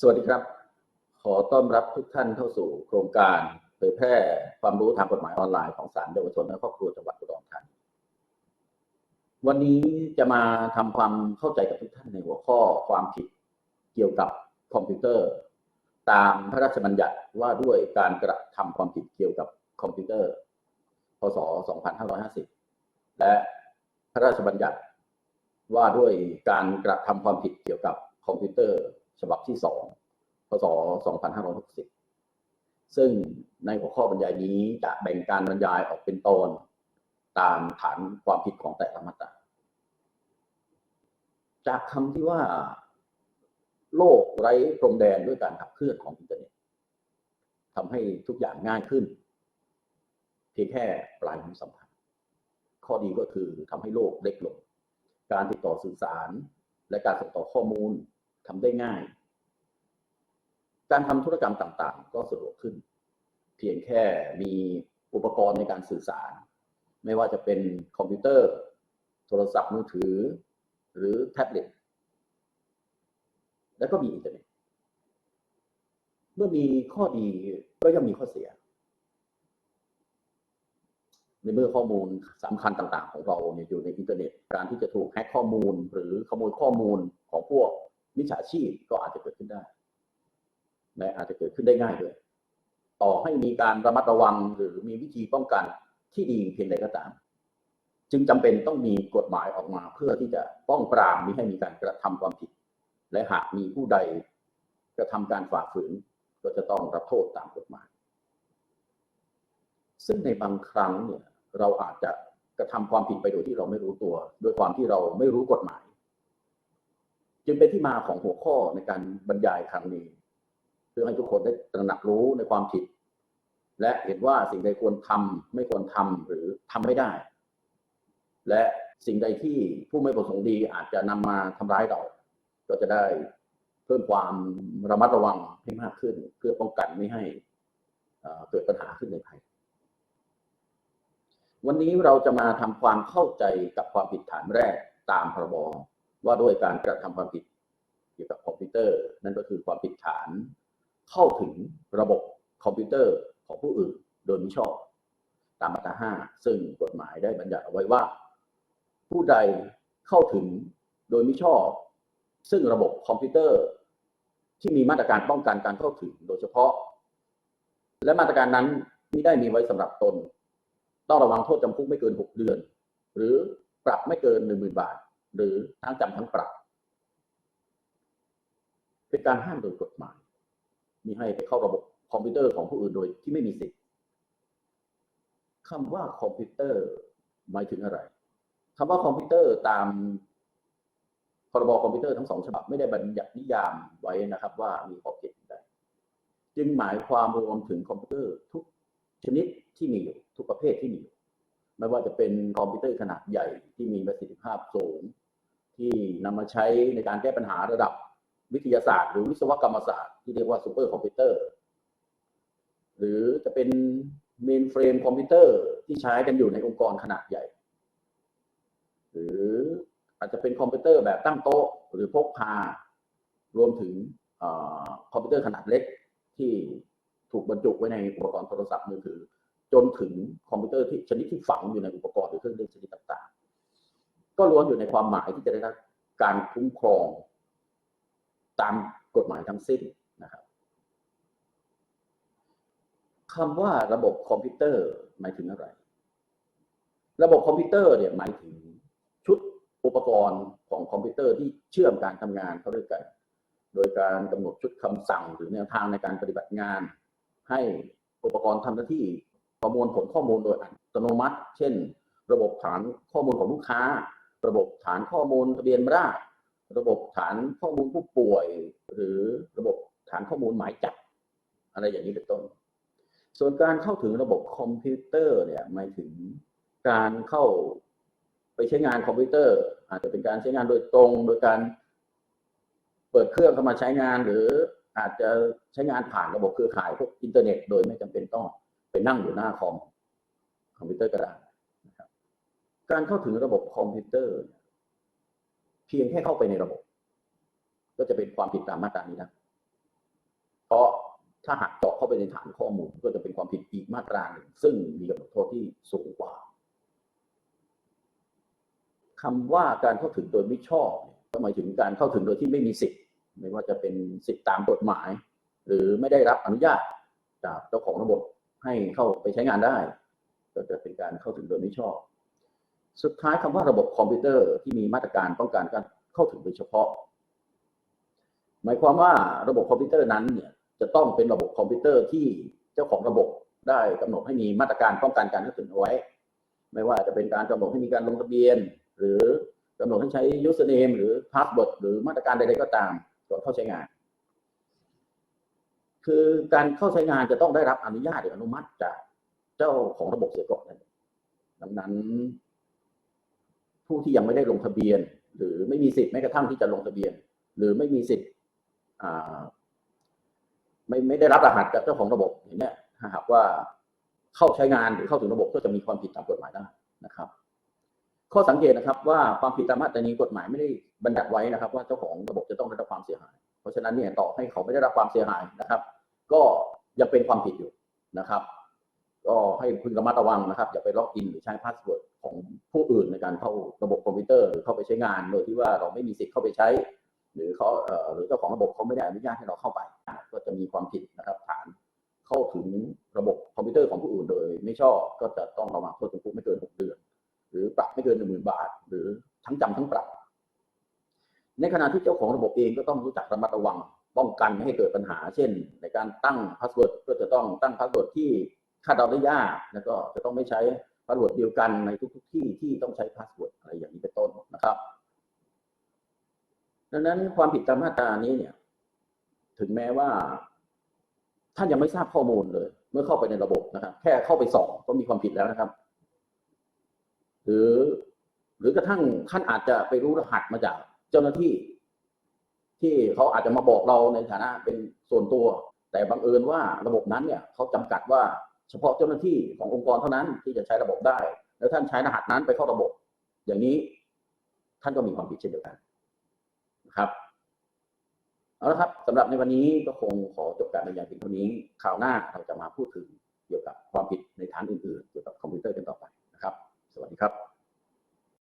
สวัสดีครับ ขอต้อนรับทุกท่านเข้าสู่โครงการเผยแพร่ความรู้ทางกฎหมายออนไลน์ของศาลเยาวชนและครอบครัวจังหวัดอุดรธานีวันนี้จะมาทำความเข้าใจกับทุกท่านในหัวข้อความผิดเกี่ยวกับคอมพิวเตอร์ ตามพระราชบัญญัติว่าด้วยการกระทำความผิดเกี่ยวกับคอมพิวเตอร์ พศ 2550 และพระราชบัญญัติว่าด้วยการกระทำความผิดเกี่ยวกับคอมพิวเตอร์ ฉบับที่2พศ 2560 ซึ่งในหัวข้อบรรยายนี้จะแบ่งการบรรยายออกเป็นตอนตามฐานความผิดของแต่ละมาตราจากคำที่ว่า โลกไร้พรมแดนด้วยการขับเคลื่อนของอินเทอร์เน็ตทำให้ทุกอย่างง่ายขึ้น เพียงแค่ปลายนิ้วสัมผัสข้อดีก็คือทำให้โลกเล็กลง การติดต่อสื่อสาร และการส่งต่อข้อมูล ทำได้ง่าย การทำธุรกรรมต่างๆ ก็สะดวกขึ้น เพียงแค่มีอุปกรณ์ในการสื่อสาร ไม่ว่าจะเป็นคอมพิวเตอร์ โทรศัพท์มือถือ หรือแท็บเล็ตแล้วก็มีอินเทอร์เน็ตเมื่อมีข้อดีก็ย่อมมีข้อเสีย ในเมื่อข้อมูลสำคัญต่าง ๆ ของเราเนี่ยอยู่ในอินเทอร์เน็ต การที่จะถูกแฮ็กข้อมูลหรือขโมยข้อมูลของพวก มิจฉาชีพก็อาจจะเกิดขึ้นได้และอาจจะเกิดขึ้นได้ง่ายด้วยต่อให้มีการระมัดระวังหรือมีวิธีป้องกันที่ดีเพียงใดก็ตาม จึงจำเป็นต้องมีกฎหมายออกมาเพื่อที่จะป้องปรามมิให้มีการกระทำความผิด และหากมีผู้ใดกระทำการฝ่าฝืนก็จะต้องรับโทษตามกฎหมาย ซึ่งในบางครั้งเนี่ยเราอาจจะกระทำความผิดไปโดยที่เราไม่รู้ตัว ด้วยความที่เราไม่รู้กฎหมาย จึงเป็นที่มาของหัวข้อในการบรรยายครั้งนี้ เพื่อให้ทุกคนได้ตระหนักรู้ในความผิด และเห็นว่าสิ่งใดควรทำไม่ควรทำหรือทำไม่ได้ และสิ่งใดที่ผู้ไม่ประสงค์ดีอาจจะนำมาทำร้ายเรา ก็จะได้เพิ่มความระมัดระวังให้มากขึ้น เพื่อป้องกันไม่ให้เกิดปัญหาขึ้นในภายวันนี้เราจะมาทำความเข้าใจกับความผิดฐานแรกตามพรบ ว่าด้วยการกระทำความผิดเกี่ยวกับคอมพิวเตอร์ นั่นก็คือความผิดฐาน เข้าถึงระบบคอมพิวเตอร์ของผู้อื่นโดยมิชอบ ตามมาตรา 5 ซึ่งกฎหมายได้บัญญัติเอาไว้ว่า ผู้ใดเข้าถึงโดยมิชอบ ซึ่งระบบคอมพิวเตอร์ ที่มีมาตรการป้องกันการเข้าถึงโดยเฉพาะ และมาตรการนั้นไม่ได้มีไว้สำหรับตน ต้องระวังโทษจำคุกไม่เกิน 6 เดือน หรือปรับไม่เกิน 10,000 บาท หรือทั้งจำทั้งปรับเป็นการห้ามโดยกฎหมายมีให้ไปเข้าระบบคอมพิวเตอร์ของผู้อื่นโดยที่ไม่มีสิทธิ์คำว่าคอมพิวเตอร์หมายถึงอะไรคำว่าคอมพิวเตอร์ตามพรบคอมพิวเตอร์ทั้งสองฉบับไม่ได้บัญญัตินิยามไว้นะครับ ว่ามีขอบเขตใดจึงหมายความรวมถึงคอมพิวเตอร์ทุกชนิดที่มีอยู่ทุกประเภทที่มีอยู่ ไม่ว่าจะเป็นคอมพิวเตอร์ขนาดใหญ่ที่มีประสิทธิภาพสูง ที่นำมาใช้ในการแก้ปัญหาระดับวิทยาศาสตร์ หรือวิศวกรรมศาสตร์ที่เรียกว่าซูเปอร์คอมพิวเตอร์หรือจะเป็นเมนเฟรมคอมพิวเตอร์ที่ใช้กันอยู่ในองค์กรขนาดใหญ่ หรืออาจจะเป็นคอมพิวเตอร์แบบตั้งโต๊ะ หรือพกพา รวมถึงอคอมพิวเตอร์ขนาดเล็กที่ถูกบรรจุไว้ในอุปกรณ์โทรศัพท์มือถือ จนถึงคอมพิวเตอร์ที่ชนิดที่ฝังอยู่ในอุปกรณ์หรือเครื่องเล่นชนิดต่าง ก็ล้วนอยู่ในความหมายที่จะได้รับการคุ้มครอง ตามกฎหมายทั้งสิ้นนะครับคำว่าระบบคอมพิวเตอร์หมายถึงอะไร ระบบคอมพิวเตอร์เนี่ยหมายถึงชุดอุปกรณ์ของคอมพิวเตอร์ที่เชื่อมการทำงานเข้าด้วยกัน โดยการกำหนดชุดคำสั่งหรือแนวทางในการปฏิบัติงาน ให้อุปกรณ์ทำหน้าที่ประมวลผลข้อมูลโดยอัตโนมัติ เช่น ระบบฐานข้อมูลของลูกค้า ระบบฐานข้อมูลทะเบียนราษฎรระบบฐานข้อมูลผู้ป่วย หรือระบบฐานข้อมูลหมายจับอะไรอย่างนี้เป็นต้น ส่วนการเข้าถึงระบบคอมพิวเตอร์เนี่ยหมายถึงการเข้าไปใช้งานคอมพิวเตอร์ อาจจะเป็นการใช้งานโดยตรง โดยการเปิดเครื่องเข้ามาใช้งาน หรืออาจจะใช้งานผ่านระบบเครือข่ายพวกอินเทอร์เน็ต โดยไม่จำเป็นต้องไปนั่งอยู่หน้าคอมคอมพิวเตอร์ก็ได้นะครับ การเข้าถึงระบบคอมพิวเตอร์ เพียงแค่เข้าไปในระบบ ก็จะเป็นความผิดตามมาตรานี้นะ เพราะถ้าหากเจาะเข้าไปในฐานข้อมูล ก็จะเป็นความผิดอีกมาตราหนึ่งซึ่งมีกำหนดโทษที่สูงกว่าคำว่าการเข้าถึงโดยไม่ชอบก็หมายถึงการเข้าถึงโดยที่ไม่มีสิทธิ์ ไม่ว่าจะเป็นสิทธิ์ตามกฎหมาย หรือไม่ได้รับอนุญาตจากเจ้าของระบบให้เข้าไปใช้งานได้ ก็จะเป็นการเข้าถึงโดยไม่ชอบ สุดท้ายคำว่าระบบคอมพิวเตอร์ที่มีมาตรการป้องกันการเข้าถึงโดยเฉพาะ หมายความว่าระบบคอมพิวเตอร์นั้นเนี่ยจะต้องเป็นระบบคอมพิวเตอร์ที่เจ้าของระบบได้กำหนดให้มีมาตรการป้องกันการเข้าถึงเอาไว้ ไม่ว่าจะเป็นการกำหนดให้มีการลงทะเบียน หรือกำหนดให้ใช้ username หรือ password หรือมาตรการใดๆก็ตามก่อนเข้าใช้งาน คือการเข้าใช้งานจะต้องได้รับอนุญาตหรืออนุมัติจากเจ้าของระบบเสียก่อนนั่นดังนั้น ผู้ที่ยังไม่ได้ลงทะเบียน หรือไม่มีสิทธิ์แม้กระทั่งที่จะลงทะเบียน หรือไม่มีสิทธิ์ไม่ไม่ได้รับรหัสจากเจ้าของระบบอย่างนี้ถ้าหากว่าเข้าใช้งานหรือเข้าถึงระบบก็จะมีความผิดตามกฎหมายได้นะครับ ข้อสังเกตนะครับว่าความผิดตามมาตรานี้กฎหมายไม่ได้บัญญัติไว้นะครับ ว่าเจ้าของระบบจะต้องได้รับความเสียหาย เพราะฉะนั้นเนี่ยต่อให้เขาไม่ได้รับความเสียหายนะครับ ก็ยังเป็นความผิดอยู่นะครับ ก็ให้พึงระมัดระวังนะครับ อย่าไปล็อกอินหรือใช้พาสเวิร์ดของผู้อื่นในการเข้าระบบคอมพิวเตอร์หรือเข้าไปใช้งาน โดยที่ว่าเราไม่มีสิทธิ์เข้าไปใช้ หรือเขาเหรือเจ้าของระบบเขาไม่ได้อนุญาตให้เราเข้าไป ก็จะมีความผิดนะครับฐานเข้าถึงระบบคอมพิวเตอร์ของผู้อื่นโดย ไม่ชอบก็จะต้องระวังโทษจำคุกไม่เกินหกเดือน หรือปรับไม่เกินหนึ่งหมื่นบาท หรือทั้งจำทั้งปรับ ในขณะที่เจ้าของระบบเองก็ต้องรู้จักระมัดระวังป้องกันไม่ให้เกิดปัญหา เช่น ในการตั้งพาสเวิร์ดก็จะต้องตั้งพาสเวิร์ดที่ คาดเดาได้ยากแล้วก็จะต้องไม่ใช้พาสเวิร์ดเดียวกันในทุก ๆ ที่ที่ต้องใช้พาสเวิร์ดอะไรอย่างนี้เป็นต้นนะครับ ดังนั้นความผิดตามมาตรานี้เนี่ย ถึงแม้ว่า ท่านยังไม่ทราบข้อมูลเลย เมื่อเข้าไปในระบบนะครับ แค่เข้าไปสองก็มีความผิดแล้วนะครับ หรือหรือกระทั่งท่านอาจจะไปรู้รหัสมาจากเจ้าหน้าที่ ที่เขาอาจจะมาบอกเราในฐานะเป็นส่วนตัว แต่บังเอิญว่าระบบนั้นเนี่ยเขาจำกัดว่า ฉพาะเจ้าหน้าที่ขององค์กรเท่านั้นที่จะใช้ระบบได้ แล้วท่านใช้รหัสนั้นไปเข้าระบบ อย่างนี้ท่านก็มีความผิดเช่นเดียวกันนะครับเอาละครับสำหรับในวันนี้ก็คงขอจบการบรรยายเพียงเท่านี้คราวหน้าเราจะมาพูดถึงเกี่ยวกับความผิดในฐานอื่นๆ เกี่ยวกับคอมพิวเตอร์กันต่อไปนะครับ สวัสดีครับ